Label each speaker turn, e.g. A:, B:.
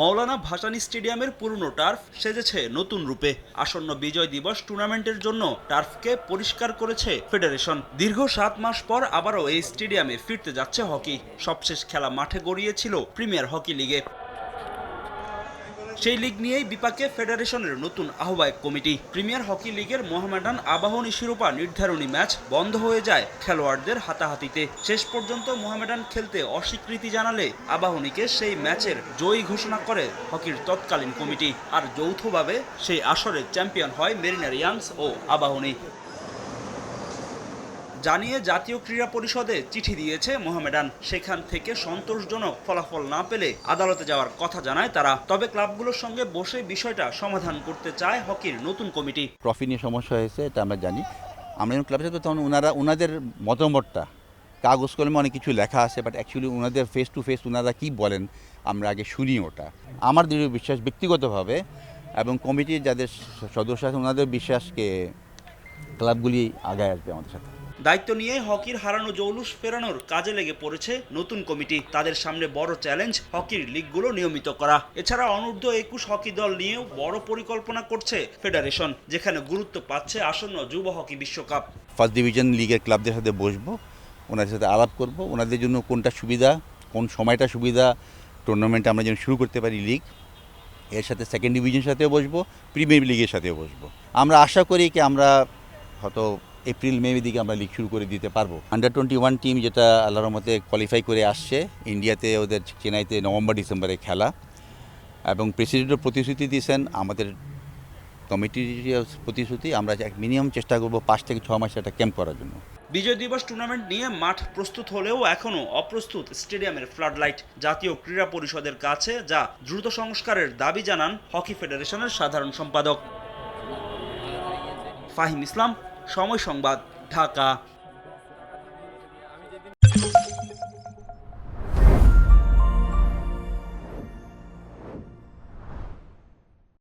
A: মৌলানা ভাসানি স্টেডিয়ামের পুরনো টার্ফ সেজেছে নতুন রূপে। আসন্ন বিজয় দিবস টুর্নামেন্টের জন্য টার্ফকে পরিষ্কার করেছে ফেডারেশন। দীর্ঘ সাত মাস পর আবারও এই স্টেডিয়ামে ফিরতে যাচ্ছে হকি। সবশেষ খেলা মাঠে গড়িয়েছিল প্রিমিয়ার হকি লিগে। সেই লিগ নিয়েই বিপাকে ফেডারেশনের নতুন আহ্বায়ক কমিটি। প্রিমিয়ার হকি লিগের মোহামেডান আবাহনী শিরোপা নির্ধারণী ম্যাচ বন্ধ হয়ে যায় খেলোয়াড়দের হাতাহাতিতে। শেষ পর্যন্ত মোহামেডান খেলতে অস্বীকৃতি জানালে আবাহনীকে সেই ম্যাচের জয়ী ঘোষণা করে হকির তৎকালীন কমিটি। আর যৌথভাবে সেই আসরে চ্যাম্পিয়ন হয় মেরিনার ইয়াংস ও আবাহনী। জানিয়ে জাতীয় ক্রীড়া পরিষদে চিঠি দিয়েছে মোহামেডান। সেখান থেকে সন্তোষজনক ফলাফল না পেলে আদালতে যাওয়ার কথা জানায় তারা। তবে ক্লাবগুলোর সঙ্গে বসে বিষয়টা সমাধান করতে চায় হকির নতুন কমিটি।
B: ট্রফি নিয়ে সমস্যা হয়েছে, এটা আমরা জানি। আমরা যখন ক্লাবে তখন ওনারা ওনাদের মতামতটা, কাগজ কলমে অনেক কিছু লেখা আছে বাট অ্যাকচুয়ালি ওনাদের ফেস টু ফেস ওনারা কী বলেন, আমরা আগে শুনি ওটা। আমার দৃঢ় বিশ্বাস ব্যক্তিগতভাবে এবং কমিটির যাদের সদস্য আছে ওনাদের বিশ্বাসকে ক্লাবগুলি আগায় আসবে আমাদের সাথে।
A: দায়িত্ব নিয়ে হকির হারানো জৌলুস ফেরানোর কাজে লেগে পড়েছে নতুন কমিটি। তাদের সামনে বড় চ্যালেঞ্জ, হকির লিগগুলো নিয়মিত করা। এছাড়া অনূর্ধ্ব একুশ হকি দল নিয়েও বড় পরিকল্পনা করছে ফেডারেশন, যেখানে গুরুত্ব পাচ্ছে আসন্ন যুব হকি বিশ্বকাপ।
B: ফার্স্ট ডিভিশন লিগের ক্লাবদের সাথে বসবো, ওনাদের সাথে আলাপ করব, ওনাদের জন্য কোনটা সুবিধা, কোন সময়টা সুবিধা টুর্নামেন্ট আমরা যেন শুরু করতে পারি লিগ। এর সাথে সেকেন্ড ডিভিশনের সাথেও বসবো প্রিমিয়ার লিগের সাথেও বসবো। আমরা আশা করি কি আমরা হয়তো এপ্রিল মে দিকে আমরা লিগ শুরু করে দিতে পারব। আন্ডার টোয়েন্টি ওয়ান টিম যেটা আল্লাহর মতে কোয়ালিফাই করে আসছে ইন্ডিয়াতে ওদের চেন্নাইতে নভেম্বর ডিসেম্বরে খেলা। এবং প্রেসিডেন্টও প্রতিশ্রুতি দিয়েছেন আমাদের কমিটির প্রতিশ্রুতি আমরা এক মিনিমাম চেষ্টা করব পাঁচ থেকে ছ মাসে একটা ক্যাম্প করার জন্য।
A: বিজয় দিবস টুর্নামেন্ট নিয়ে মাঠ প্রস্তুত হলেও এখনও অপ্রস্তুত স্টেডিয়ামের ফ্লাডলাইট জাতীয় ক্রীড়া পরিষদের কাছে যা দ্রুত সংস্কারের দাবি জানান হকি ফেডারেশনের সাধারণ সম্পাদক। ফাহিম ইসলাম সময় সংবাদ ঢাকা।